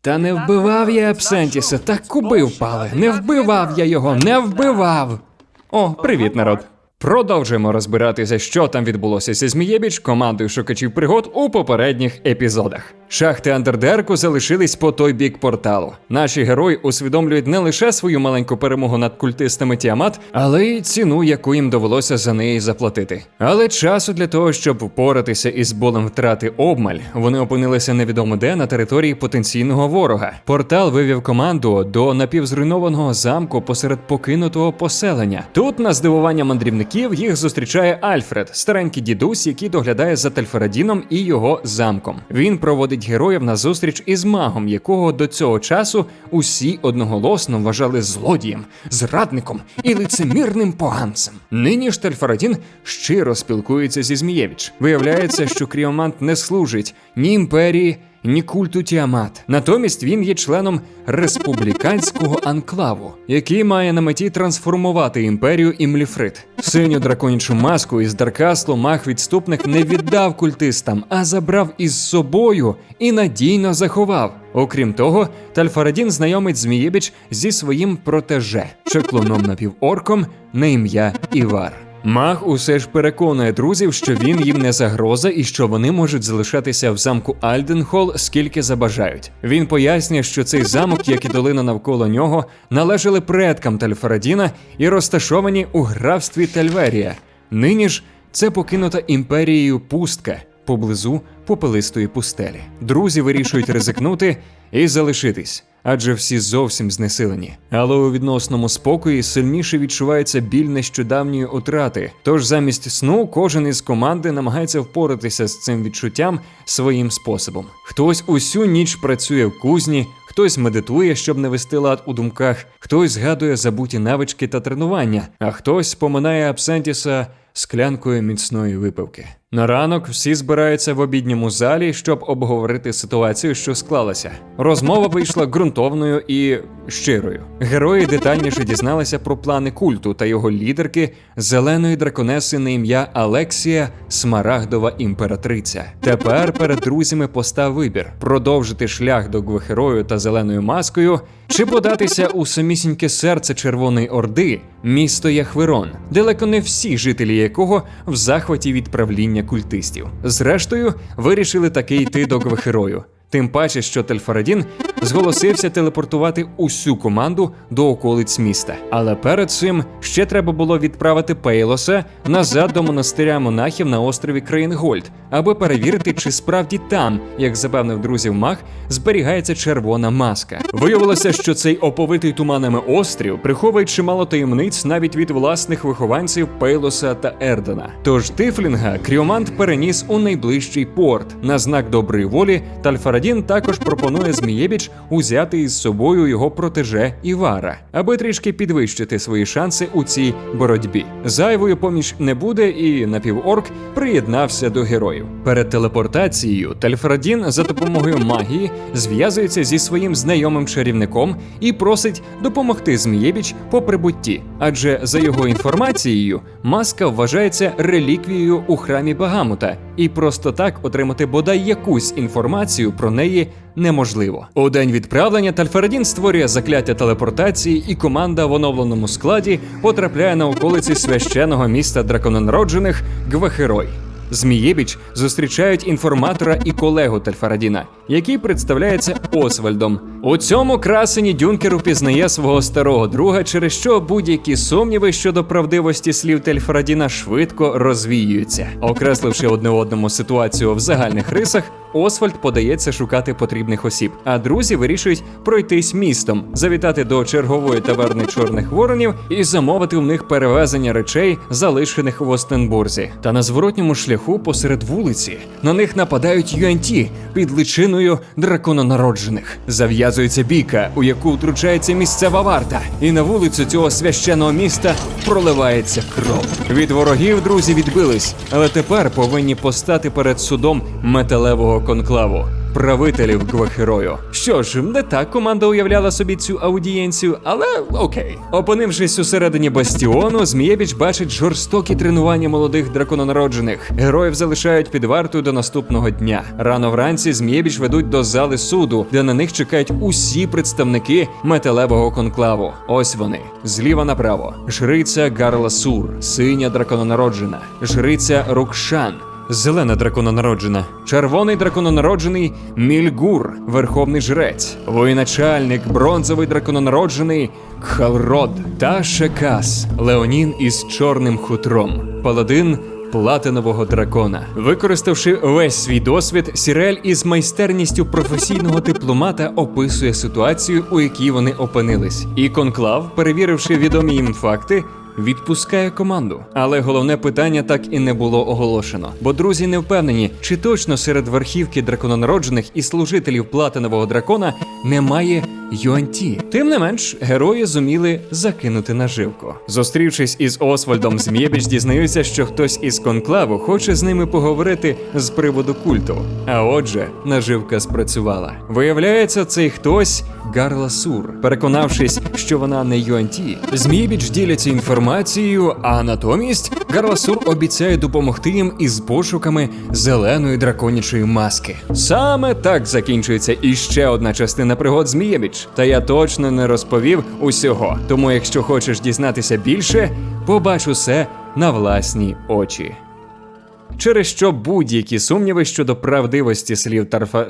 Та не вбивав я Абсентіса, так куби впали. Не вбивав я його, не вбивав. О, привіт, народ. Продовжуємо розбиратися, що там відбулося зі Змієбіч командою шукачів пригод у попередніх епізодах. Шахти Андердерку залишились по той бік порталу. Наші герої усвідомлюють не лише свою маленьку перемогу над культистами Тіамат, але й ціну, яку їм довелося за неї заплатити. Але часу для того, щоб впоратися із болем втрати обмаль, вони опинилися невідомо де на території потенційного ворога. Портал вивів команду до напівзруйнованого замку посеред покинутого поселення. Тут, на здивування мандрівників, їх зустрічає Альфред, старенький дідусь, який доглядає за Тельфарадіном і його замком. Він проводить героїв на зустріч із магом, якого до цього часу усі одноголосно вважали злодієм, зрадником і лицемірним поганцем. Нині ж Тальфарадін щиро спілкується зі Змієвич. Виявляється, що Кріомант не служить ні імперії, ні культу Тіамат. Натомість він є членом республіканського анклаву, який має на меті трансформувати імперію Імліфрит. Синю драконячу маску із Даркаслу маг відступник не віддав культистам, а забрав із собою і надійно заховав. Окрім того, Тальфарадін знайомить Змієбіч зі своїм протеже, чеклуном напіворком на ім'я Івар. Маг усе ж переконує друзів, що він їм не загроза і що вони можуть залишатися в замку Альденхол скільки забажають. Він пояснює, що цей замок, як і долина навколо нього, належали предкам Тальфарадіна і розташовані у графстві Тальверія. Нині ж це покинута імперією пустка поблизу попелистої пустелі. Друзі вирішують ризикнути і залишитись. Адже всі зовсім знесилені. Але у відносному спокої сильніше відчувається біль нещодавньої утрати. Тож замість сну кожен із команди намагається впоратися з цим відчуттям своїм способом. Хтось усю ніч працює в кузні, хтось медитує, щоб не вести лад у думках, хтось згадує забуті навички та тренування, а хтось споминає Абсентіса склянкою міцної випивки. На ранок всі збираються в обідньому залі, щоб обговорити ситуацію, що склалася. Розмова вийшла ґрунтовною і щирою. Герої детальніше дізналися про плани культу та його лідерки зеленої драконеси на ім'я Алексія Смарагдова імператриця. Тепер перед друзями постав вибір: продовжити шлях до Гвехерою та зеленою маскою, чи податися у самісіньке серце Червоної Орди, місто Яхверон, далеко не всі жителі якого в захваті від правління культистів. Зрештою, вирішили таки йти до Гвахерою. Тим паче, що Тельфарадін зголосився телепортувати усю команду до околиць міста. Але перед цим ще треба було відправити Пейлоса назад до монастиря монахів на острові Крейнгольд, аби перевірити, чи справді там, як запевнив друзів маг, зберігається червона маска. Виявилося, що цей оповитий туманами острів приховує чимало таємниць навіть від власних вихованців Пейлоса та Ердена. Тож Тифлінга Кріомант переніс у найближчий порт. На знак доброї волі Тальфарадін також пропонує Змієбіч узяти із собою його протеже Івара, аби трішки підвищити свої шанси у цій боротьбі. Зайвою поміч не буде, і напіворк приєднався до героїв. Перед телепортацією Тальфарадін за допомогою магії зв'язується зі своїм знайомим чарівником і просить допомогти Змієбіч по прибутті. Адже за його інформацією, маска вважається реліквією у храмі Багамута, і просто так отримати бодай якусь інформацію про неї неможливо. У день відправлення Тальфарадін створює закляття телепортації, і команда в оновленому складі потрапляє на околиці священного міста дракононароджених Гвахерой. Змієбіч зустрічають інформатора і колегу Тельфарадіна, який представляється Освальдом. У цьому красені Дюнкер упізнає свого старого друга, через що будь-які сумніви щодо правдивості слів Тельфарадіна швидко розвіюються. Окресливши одне одному ситуацію в загальних рисах, Освальд подається шукати потрібних осіб, а друзі вирішують пройтись містом, завітати до чергової таверни чорних воронів і замовити у них перевезення речей, залишених в Остенбурзі. Та на зворотньому шляху посеред вулиці на них нападають юанті під личиною дракононароджених. Зав'язується бійка, у яку втручається місцева варта, і на вулицю цього священного міста проливається кров. Від ворогів друзі відбились, але тепер повинні постати перед судом металевого конклаву. Правителів Гвахерою. Що ж, не так команда уявляла собі цю аудієнцію, але окей. Опинившись усередині бастіону, Змієбіч бачить жорстокі тренування молодих дракононароджених. Героїв залишають під вартою до наступного дня. Рано вранці Змієбіч ведуть до зали суду, де на них чекають усі представники металевого конклаву. Ось вони зліва направо. Жриця Гарла Сур, синя дракононароджена, жриця Рукшан. Зелена дракононароджена, червоний дракононароджений Мільгур, верховний жрець, воєначальник, бронзовий дракононароджений Кхалрод та Шекас, Леонін із чорним хутром, паладин платинового дракона. Використавши весь свій досвід, Сірель із майстерністю професійного дипломата описує ситуацію, у якій вони опинились. І конклав, перевіривши відомі їм факти, відпускає команду. Але головне питання так і не було оголошено. Бо друзі не впевнені, чи точно серед верхівки дракононароджених і служителів платинового дракона немає Юанті. Тим не менш, герої зуміли закинути наживку. Зустрівшись із Освальдом Змєбіч, дізнаються, що хтось із конклаву хоче з ними поговорити з приводу культу. А отже, наживка спрацювала. Виявляється, цей хтось Гарла Сур. Переконавшись, що вона не Юанті, Змієбіч діляться інформацією, а натомість Гарла Сур обіцяє допомогти їм із пошуками зеленої драконячої маски. Саме так закінчується іще одна частина пригод Змієвич. Та я точно не розповів усього. Тому, якщо хочеш дізнатися більше, побач усе на власні очі. Через що будь-які сумніви щодо правдивості слів Тарфа